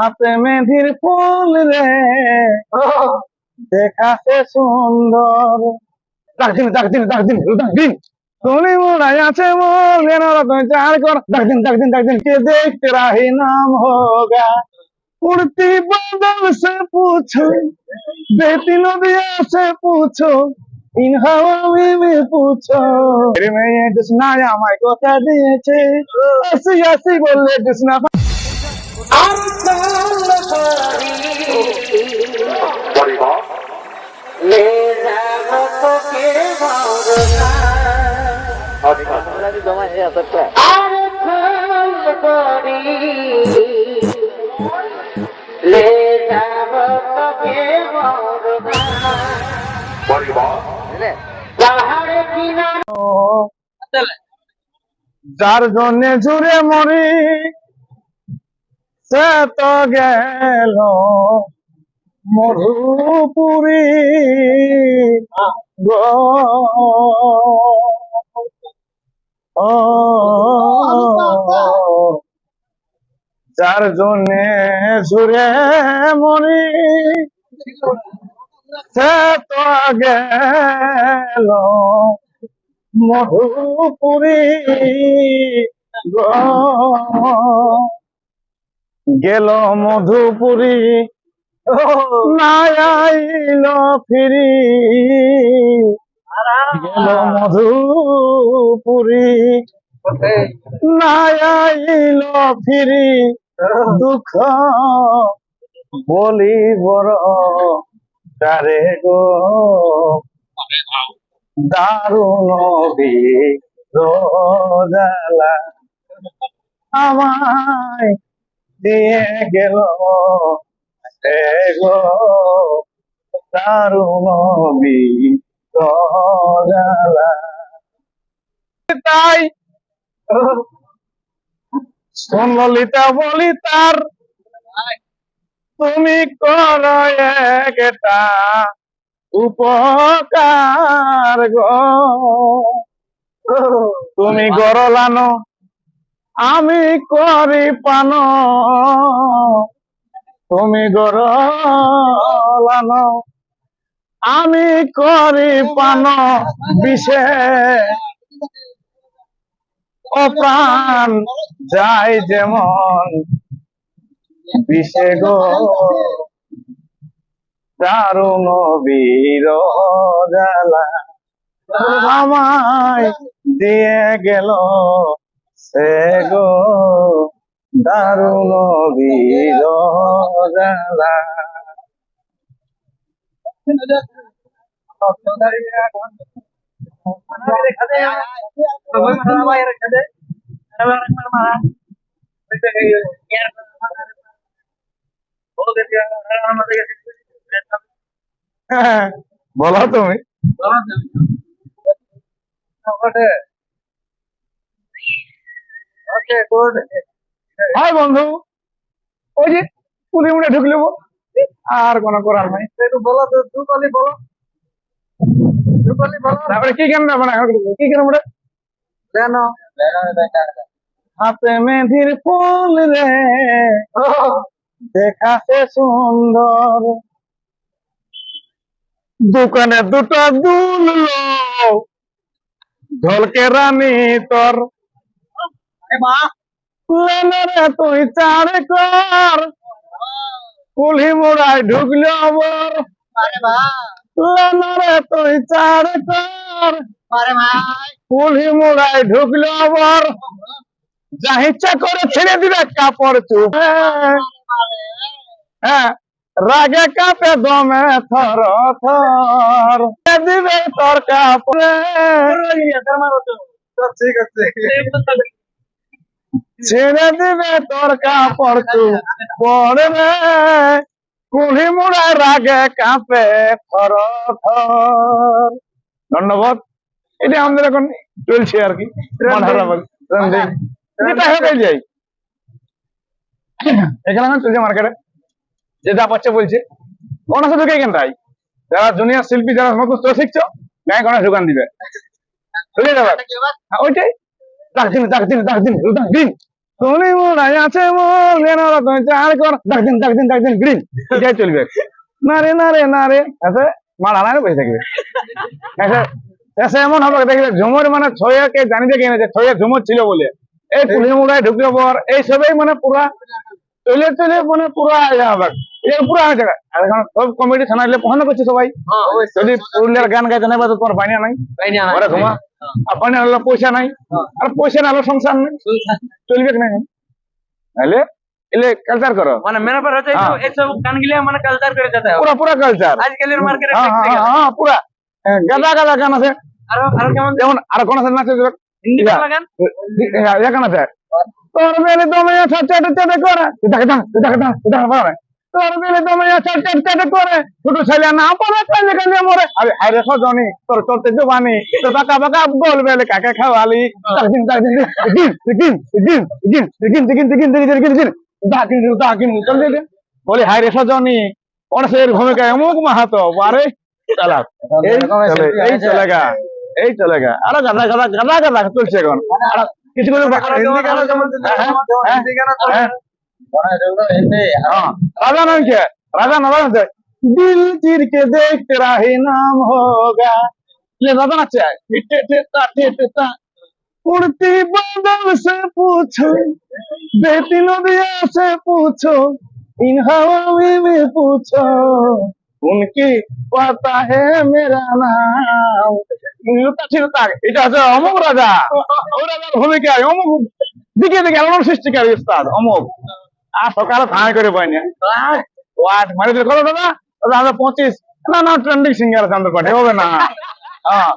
হাতে মেধির ফুল রে। দেখাতে সুন্দর। ডাক আছে সে সে পুছো পুছো আমায় কথা দিয়েছে। বললে যার জন্য জুড়ে মরি সে তো গেল মধুপুরী যার জন্য জুড়ে মরি সে তো গেল মধুপুরী গো গেল মধুপুরী না আইল ফিরি। গেল মধুপুরী না আইল ফিরি। দুঃখ বলি বড় গো? দারুণ রোজালা আমায় দিয়ে গেল। গো তাই শোন বলি তার তুমি কর একটা উপকার গো। তুমি গরলানো আমি করি পান। তুমি গরলানো। আমি করি পান বিষে। ও প্রাণ যাই যেমন বিষে গো। দারুণ বীর জ্বালা। আমায় দিয়ে গেল সে গো দারুণ বীর জ্বালা বলো তুমি। হাই বন্ধু। ওই যে পুলি মুড়ে ঢুকলে আর কোনো করার নাই। বলো তো দুপালি বলো। দুপালি বলো। তারপরে কি কেন মানে কি কেন হাতে মেধির ফুল রে। দেখাতে সুন্দর। দোকানে দুটো দুল ঢোলকে রানী তোর তুই চার কর। কুলি মোড়ায় ঢুকল বর লেনে তুই চার কর। কুলি মোড়ায় ঢুকল বর যা ইচ্ছা করে ছেড়ে দিবে কাপড় চুপ। হ্যাঁ রাগে কাপে দমে থর থর। দিবে তোর কাপড়ে। ঠিক আছে। ছেড়ে দিবে তোর কাপড় পড়বে কুড়ি মুড়ায় রাগে কাঁপে থর ধন্যবাদ। এটা আমাদের এখন চলছে আর কি। হয়ে যাই এখানে এখন চলছে মার্কেটে যে যা পাচ্ছে বলছে। গণেশ ঢুকে এখানটাই যারা জুনিয়র শিল্পী যারা শিখছো গায়ে গণেশ দোকান দিবে। চলে যাবে। হ্যাঁ, ওইটাই। ডাক দিন ডাক দিন ডাক দিন ডাক দিন। তুমি মোড়াই আছে মোর চার কর। ডাক দিন, ডাক গ্রিন যাই চলবে। না রে না রে না রে, এসে মারা না বসে থাকবে। এসে এমন হবে, দেখবে মানে জানি দেখে এনেছে ছয়া ছিল বলে। এই পুলি মোড়ায় ঢুকলে পর, এই সবই মানে পুরা, চলে চলে মানে পুরা ইয়া হবে। এটা পুরা হয়ে আর এখন সব কমিটি থানাইলে পছন্দ করছে সবাই? যদি পুরুলিয়ার গান গাইতে নাই বা তোমার বানিয়া নাই। ঘরে ঘুমা। আর বানিয়া হলো পয়সা নাই। আর পয়সা না হলো সংসার নাই। চলবে কি না তাহলে এলে কালচার করো। মানে মেরা पर হচ্ছে হ্যাঁ। এইসব গান গিলে মানে কালচার করে যেতে পুরা পুরা কালচার আজকালের মার্কেটে হ্যাঁ হ্যাঁ হ্যাঁ পুরা। হ্যাঁ, গাদা গাদা গান আছে। আরও আরও কেমন? যেমন আর কোন আছে নাচে হিন্দি গান? গান আছে। তোর বেলে তুমি ছাট ছাট ছাট করে দেখ দেখ দেখ দেখ দেখ পারে তোর ছাট ছেলে না মরে আরে আরে তোর তো কাকে খাওয়ালি চল বলে হায় ভূমিকা অমুক মাহাতো বারে চালা এই চলে এই চলেগা এই চলেগা আরে গাদা গাদা গাদা গাদা চলছে এখন কিছু হিন্দি গান যেমন হিন্দি গান হ্যাঁ। हाँ, राजा नाम क्या है राजा नाम राजा से दिल चीर के देख तेरा ही नाम होगा ये राजा नाच है टे टे ता टे टे ता उड़ती बादल से पूछो बहती नदिया से पूछो इन हवाओं में पूछो उनकी पता है मेरा नाम লুটা ছিলতা এটা হচ্ছে অমুক রাজা ও রাজার ভূমিকায় অমুক দিকে দিকে এমন সৃষ্টিকারী উস্তাদ অমুক আর সকালে থানায় করে ওয়াট কত দাদা? দাদা আমরা পঁচিশ। না না ট্রেন্ডিং সিঙ্গার আছে আমাদের পাঠে হবে না। হ্যাঁ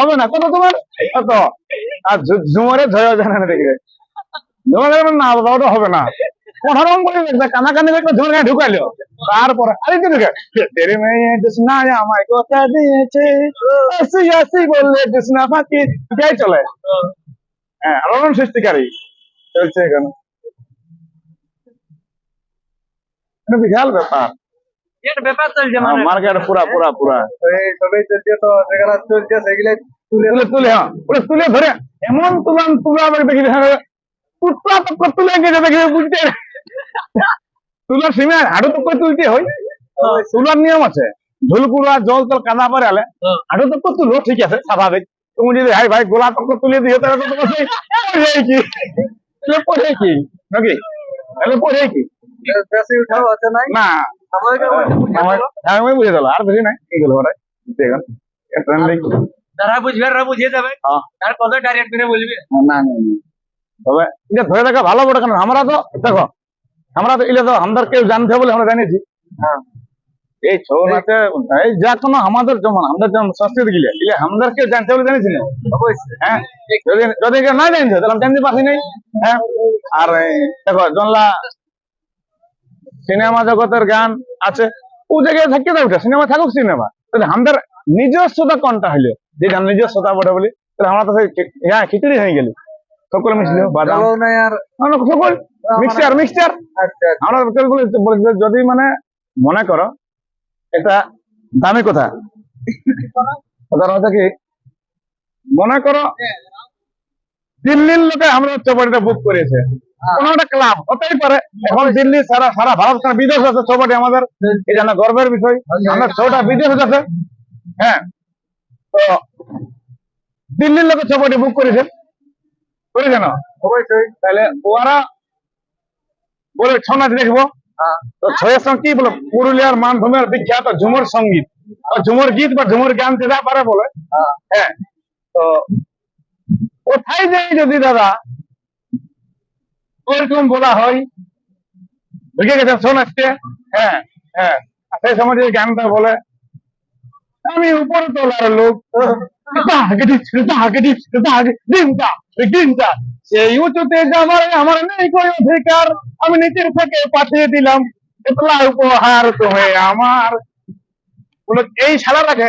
হবে না। কত তোমার? কত? আর জানা না দেখবে। না বাবা ওটা হবে না। কোনরকম করে দেখবে, কানাকানি দেখবে তারপরে আরে কি ঢুকে, তেরে মেয়ে আমায় কথা দিয়েছে, আসি আসি বললে ফাঁকি যাই চলে। হ্যাঁ আলোড়ন সৃষ্টিকারী। চলছে এখানে। এটা বিশাল ব্যাপার। ব্যাপার চলছে মানে। মার্কেট পুরা পুরা পুরা। সবাই চলছে তো যেগুলা চলছে সেগুলো তুলে তুলে তুলে হ্যাঁ পুরো তুলে ধরে। এমন তুলান তুলা দেখি দেখি হ্যাঁ তো কত তুলে গেছে দেখি বুঝতে তুলার সীমা হাঁটু তো করে তুলতে হয়। তুলার নিয়ম আছে। ঝুলকুড়া জল তল কাদা পরে আলে। হ্যাঁ। হাঁটু তো তুলো ঠিক আছে স্বাভাবিক। তুমি যদি হাই ভাই গোলা তক তুলে দিও তাহলে তো তোমার কি? তাহলে পড়ে কি? নাকি তাহলে পড়ে কি? বেশি উঠাও আছে নাই? না। আমি বুঝে দিল? আর বেশি নাই এই গেল ওরা দেখুন ট্রেন্ডিং বুঝবে তারা বুঝিয়ে যাবে হ্যাঁ। কত ডাইরেক্ট করে বলবে। না না না তবে এটা ধরে রাখা ভালো বটে কারণ আমরা তো দেখো আমরা তো এটা তো আমাদের কেউ জানতে বলে আমরা জানিয়েছি। এই ছৌ নাচে এই যা কোনো আমাদের যেমন আমাদের যেমন সংস্কৃতি গিলে এগুলো আমাদের কেউ জানতে বলে জানিয়েছি না। হ্যাঁ? যদি যদি কেউ না জানছে তাহলে আমি জানতে পারছি নাই। হ্যাঁ? আর দেখো জনলা সিনেমা জগতের গান আছে। ও জায়গায় থাকতে দেবে সিনেমা থাকুক সিনেমা। তাহলে আমাদের নিজস্বতা কোনটা হইল? যেটা আমার নিজস্বতা বটে বলি তাহলে আমরা তো হ্যাঁ খিচুড়ি হয়ে গেলি। সকল মিশলো বাদাম। আমরা সকল মিক্সচার মিক্সচার আচ্ছা আমরা কেউ বলি বলি যদি মানে মনে করো এটা দামি কথা। কথা কি মনে করো দিল্লির লোকে আমরা চৌপাটিটা বুক করেছে। কোনো একটা ক্লাব হতেই পারে। এখন দিল্লি সারা সারা ভারত বিদেশ আছে আমাদের? এই জন্য গর্বের বিষয়। আমরা ছটা বিদেশ আছে। হ্যাঁ। তো দিল্লির লোকে চৌপাটি বুক করেছে। করেছে না? অবশ্যই। তাহলে ওরা বলে ছৌ নাচ দেখব। হ্যাঁ। তো ছয়ের সঙ্গে কি বলে? পুরুলিয়ার মানভূমের বিখ্যাত ঝুমুর সংগীত। বা ঝুমুর গীত বা ঝুমুর গান যেটা পারে বলে। হ্যাঁ। হ্যাঁ। তো কোথায় যাই যদি দাদা? ওইরকম বলা হয়। বুঝে গেছেন? শোন আজকে। হ্যাঁ হ্যাঁ। সেই সময় যদি গানটা বলে, আমি উপরে তোলার লোক। আমার অধিকার। আমি নিচের থেকে পাঠিয়ে দিলাম। উপহার তুমি আমার। এই শালাটাকে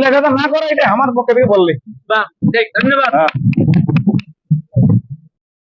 লেখাটা না করো এটা আমার পক্ষে থেকে বললি। বাহ ঠিক ধন্যবাদ। হ্যাঁ।